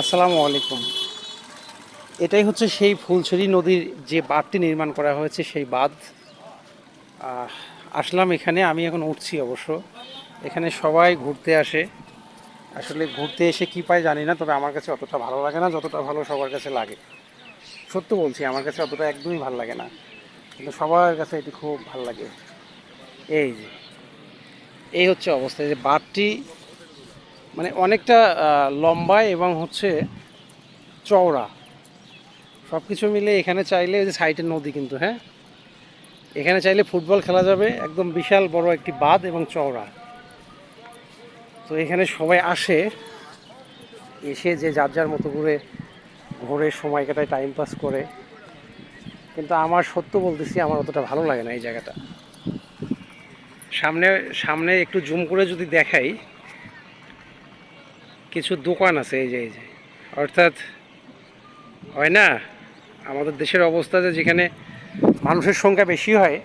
আসসালামু আলাইকুম। এটাই হচ্ছে সেই ফুলছড়ি নদীর যে বাঁধটি নির্মাণ করা হয়েছে, সেই বাঁধ। আসলাম এখানে, আমি এখন উঠছি অবশ্য। এখানে সবাই ঘুরতে আসে। আসলে ঘুরতে এসে কি পায় জানি না, তবে আমার কাছে অতটা ভালো লাগে না, যতটা ভালো সবার কাছে লাগে। সত্য বলছি, আমার কাছে অতটা একদমই ভালো লাগে না। কিন্তু সবার কাছে এটি খুব ভালো লাগে। এই যে, এই হচ্ছে অবস্থা। যে বাঁধটি মানে অনেকটা লম্বা এবং হচ্ছে চওড়া। সব কিছু মিলে এখানে চাইলে ওই যে সাইডের নদী কিন্তু হ্যাঁ? এখানে চাইলে ফুটবল খেলা যাবে, একদম বিশাল বড় একটি বাঁধ এবং চওড়া। তো এখানে সবাই আসে, এসে যে যার যার মতো করে ঘোরে সময় কাটায় টাইম পাস করে। কিন্তু আমার সত্য বলতেছি, আমার অতটা ভালো লাগে না এই জায়গাটা। সামনে সামনে একটু জুম করে যদি দেখাই কিছু দোকান আছে, এই যে এই যে। অর্থাৎ, হয় না? আমাদের দেশের অবস্থা যে যেখানে মানুষের সংখ্যা বেশি হয়,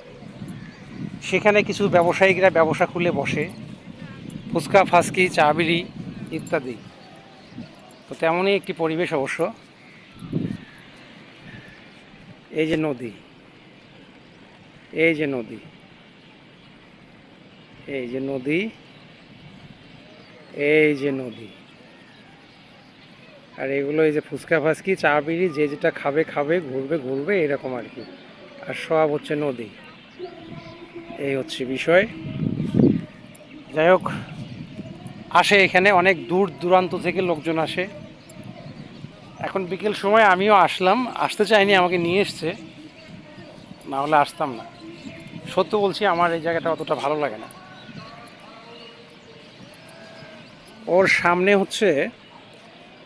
সেখানে কিছু ব্যবসায়িকরা ব্যবসা খুলে বসে, ফুচকা, ফাসকি, চা, বিড়ি ইত্যাদি। তো তেমনই একটি পরিবেশ অবশ্য। এই যে নদী। এই যে নদী। এই যে নদী। এই যে নদী। আর এগুলো এই যে ফুচকা ফাসকি চা বিড়ি, যে যেটা খাবে খাবে, ঘুরবে ঘুরবে, এরকম আর কি। আর সব হচ্ছে নদী। এই হচ্ছে বিষয়। যাই হোক, আসে এখানে, অনেক দূর দূরান্ত থেকে লোকজন আসে। এখন বিকেল সময় আমিও আসলাম। আসতে চাইনি, আমাকে নিয়ে এসছে। না হলে আসতাম না। সত্য বলছি, আমার এই জায়গাটা অতটা ভালো লাগে না। ওর সামনে হচ্ছে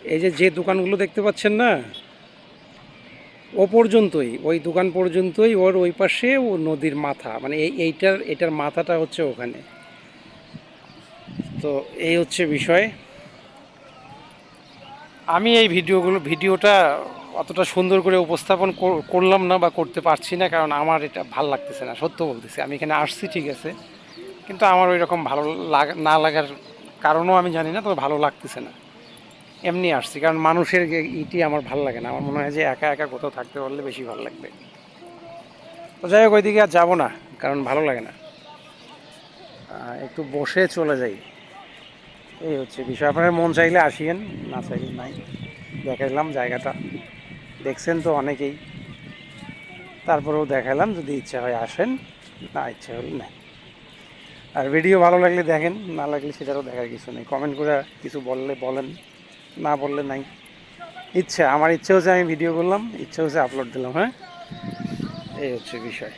এই যে যে দোকানগুলো দেখতে পাচ্ছেন না, ও পর্যন্তই, ওই দোকান পর্যন্তই ওর ওই পাশে ও নদীর মাথা মানে এই, এইটার, এটার মাথাটা হচ্ছে ওখানে। তো এই হচ্ছে বিষয়। আমি এই ভিডিওগুলো, ভিডিওটা অতটা সুন্দর করে উপস্থাপন কর- করলাম না বা করতে পারছি না, কারণ আমার এটা ভালো লাগতেছে না, সত্য বলতেছি। আমি এখানে আসছি, ঠিক আছে, কিন্তু আমার ওই রকম ভালো লাগা, না লাগার কারণও আমি জানি না, তবে ভালো লাগতেছে না। এমনি আসছি, কারণ মানুষের ইটি আমার ভালো লাগে না। আমার মনে হয় যে একা একা কোথাও থাকতে পারলে বেশি ভালো লাগবে। তো যাই হোক, ওইদিকে আর যাব না, কারণ ভালো লাগে না। একটু বসে চলে যাই। এই হচ্ছে বিষয়। আপনার মন চাইলে আসিয়েন, না চাইলে নাই। দেখাইলাম জায়গাটা। দেখছেন তো অনেকেই। তারপরেও দেখালাম যদি ইচ্ছা হয় আসেন, না ইচ্ছা হলে নাই। আর ভিডিও ভালো লাগলে দেখেন, না লাগলে সেটারও দেখার কিছু নেই। কমেন্ট করে কিছু বললে বলেন। না বললে নাই। ইচ্ছা, আমার ইচ্ছে হচ্ছে আমি ভিডিও করলাম ইচ্ছে হচ্ছে আপলোড দিলাম হ্যাঁ? এই হচ্ছে বিষয়।